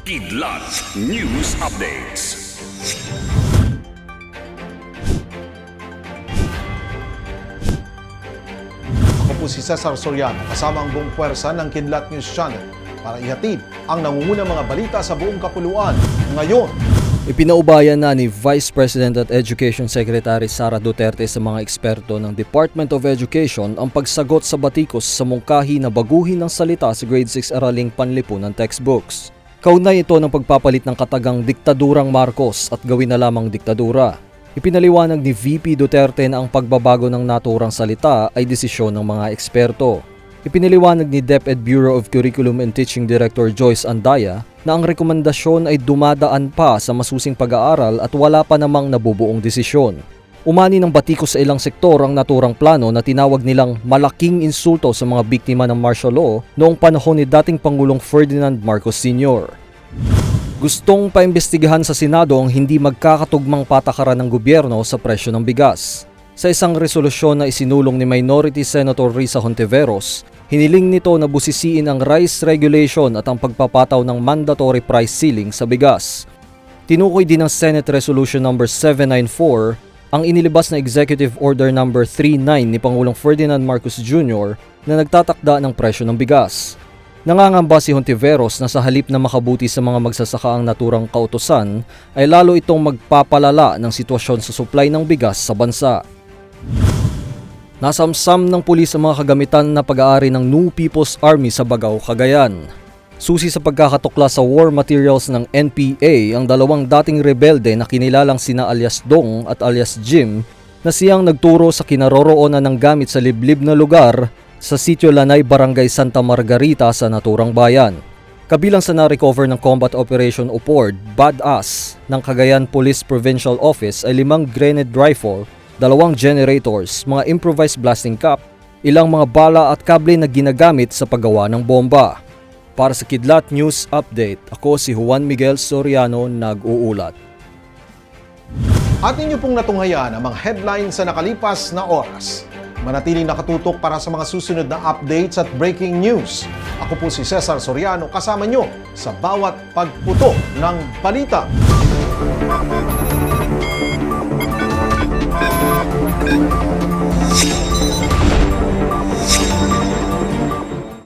Kidlat News Updates. Ako po si Cesar Soriano kasama ang buong puwersa ng Kidlat News Channel para ihatid ang nangungunang mga balita sa buong kapuluan ngayon. Ipinaubayan na ni Vice President at Education Secretary Sara Duterte sa mga eksperto ng Department of Education ang pagsagot sa batikos sa mungkahi na baguhin ng salita sa grade 6 araling panlipunan textbooks. Kaunay ito ng pagpapalit ng katagang diktadurang Marcos at gawin na lamang diktadura. Ipinaliwanag ni VP Duterte na ang pagbabago ng naturang salita ay desisyon ng mga eksperto. Ipiniliwanag ni DepEd Bureau of Curriculum and Teaching Director Joyce Andaya na ang rekomendasyon ay dumadaan pa sa masusing pag-aaral at wala pa namang nabubuong desisyon. Umani ng batiko sa ilang sektor ang naturang plano na tinawag nilang malaking insulto sa mga biktima ng martial law noong panahon ni dating Pangulong Ferdinand Marcos Sr. Gustong paimbestigahan sa Senado ang hindi magkakatugmang patakaran ng gobyerno sa presyo ng bigas. Sa isang resolusyon na isinulong ni Minority Senator Risa Hontiveros, hiniling nito na busisiin ang rice regulation at ang pagpapataw ng mandatory price ceiling sa bigas. Tinukoy din ng Senate Resolution No. 794 ang inilibas na Executive Order No. 39 ni Pangulong Ferdinand Marcos Jr. na nagtatakda ng presyo ng bigas. Nangangamba si Hontiveros na sa halip na makabuti sa mga magsasaka ang naturang kautosan ay lalo itong magpapalala ng sitwasyon sa supply ng bigas sa bansa. Nasamsam ng pulis ang mga kagamitan na pag-aari ng New People's Army sa Bagao, Cagayan. Susi sa pagkakatukla sa war materials ng NPA ang dalawang dating rebelde na kinilalang sina alias Dong at alias Jim na siyang nagturo sa kinaroroonan ng gamit sa liblib na lugar sa Sitio Lanay, Barangay Santa Margarita sa naturang bayan. Kabilang sa na-recover ng Combat Operation Upward, BADAS, ng Cagayan Police Provincial Office ay limang grenade rifle, dalawang generators, mga improvised blasting cap, ilang mga bala at kable na ginagamit sa paggawa ng bomba. Para sa Kidlat News Update, ako si Juan Miguel Soriano nag-uulat. At ninyo pong natunghayan ang mga headlines sa nakalipas na oras. Manatiling nakatutok para sa mga susunod na updates at breaking news. Ako po si Cesar Soriano kasama nyo sa bawat pagputo ng balita.